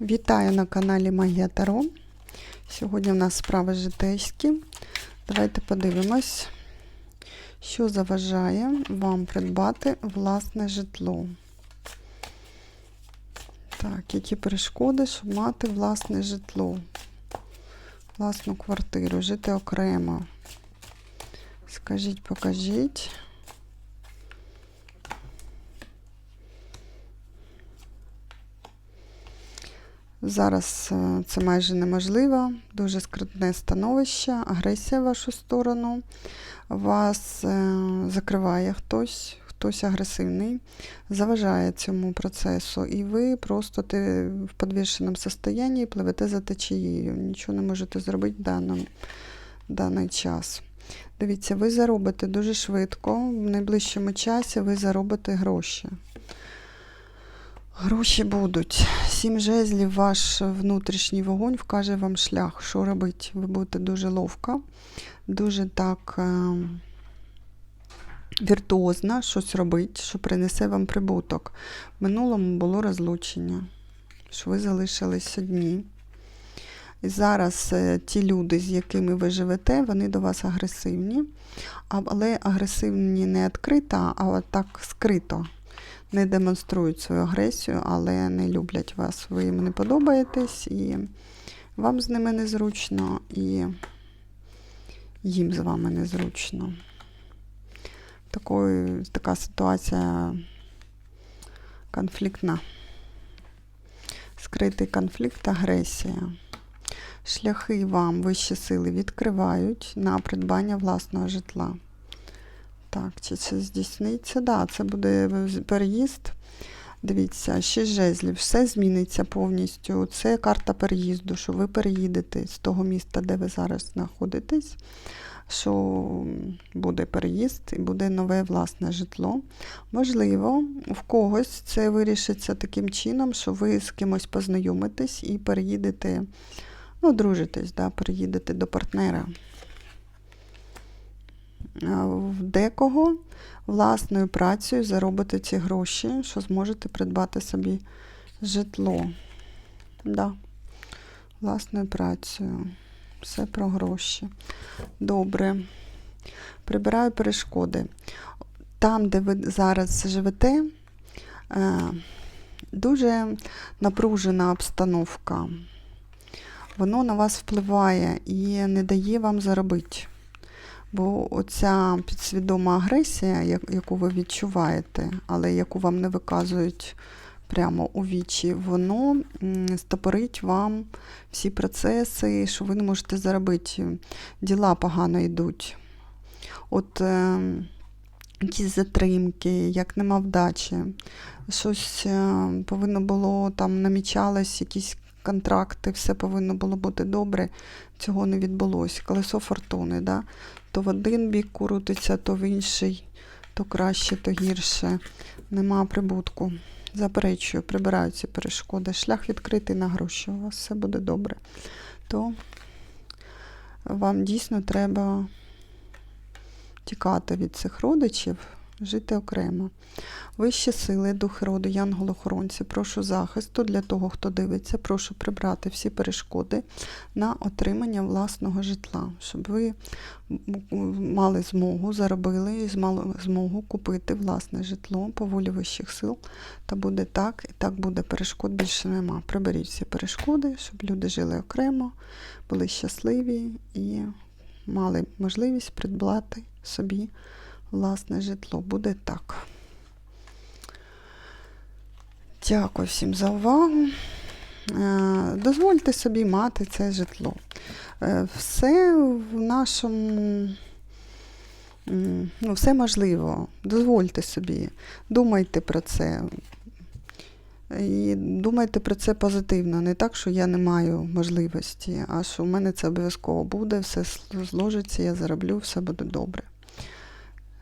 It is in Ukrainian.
Вітаю на каналі Магія Таро. Сьогодні у нас справи житейські. Давайте подивимось, що заважає вам придбати власне житло. Так, які перешкоди, щоб мати власне житло, власну квартиру, жити окремо. Скажіть, покажіть. Зараз е, це майже неможливо, дуже скрутне становище, агресія в вашу сторону. Вас е, закриває хтось, хтось агресивний, заважає цьому процесу, і ви просто те, в підвішеному стані пливете за течією. Нічого не можете зробити в даний, даний час. Дивіться, ви заробите дуже швидко, в найближчому часі ви заробите гроші. Гроші будуть. Сім жезлів, ваш внутрішній вогонь вкаже вам шлях, що робити. Ви будете дуже ловка, дуже так е, віртуозно щось робити, що принесе вам прибуток. В минулому було розлучення, що ви залишились одні. І зараз е, ті люди, з якими ви живете, вони до вас агресивні, але агресивні не відкрито, а так скрито не демонструють свою агресію, але не люблять вас. Ви їм не подобаєтесь, і вам з ними незручно, і їм з вами незручно. Такою, така ситуація конфліктна. Скритий конфлікт, агресія. Шляхи вам вищі сили відкривають на придбання власного житла. Так, чи це здійсниться? Да, це буде переїзд. Дивіться, шість жезлів, все зміниться повністю. Це карта переїзду, що ви переїдете з того міста, де ви зараз знаходитесь, що буде переїзд і буде нове власне житло. Можливо, в когось це вирішиться таким чином, що ви з кимось познайомитесь і переїдете, ну, дружитесь, да, переїдете до партнера. А В декого власною працею заробите ці гроші, що зможете придбати собі житло. Да. Власною працею. Все про гроші. Добре. Прибираю перешкоди. Там, де ви зараз живете, е, дуже напружена обстановка. Воно на вас впливає і не дає вам заробити. Бо оця підсвідома агресія, яку ви відчуваєте, але яку вам не виказують прямо у вічі, воно стопорить вам всі процеси, що ви не можете заробити. Діла погано йдуть. От е, якісь затримки, як нема вдачі, щось е, повинно було там намічалось, якісь контракти, все повинно було бути добре. Цього не відбулося. Колесо фортуни, да? То в один бік крутиться, то в інший, то краще, то гірше. Нема прибутку. Заперечую, прибираю ці перешкоди. Шлях відкритий на гроші. У вас все буде добре. То вам дійсно треба тікати від цих родичів, жити окремо. Вищі сили, духи роду, янголохоронці, прошу захисту для того, хто дивиться, прошу прибрати всі перешкоди на отримання власного житла, щоб ви мали змогу, заробили і мали змогу купити власне житло по волі вищих сил. Та буде так, і так буде перешкод більше нема. Приберіть всі перешкоди, щоб люди жили окремо, були щасливі і мали можливість придбати собі власне житло. Буде так. Дякую всім за увагу. Е, Дозвольте собі мати це житло. Е, Все в нашому. Ну, все можливо. Дозвольте собі. Думайте про це. І думайте про це позитивно. Не так, що я не маю можливості, а що в мене це обов'язково буде, все зложиться, я зароблю, все буде добре.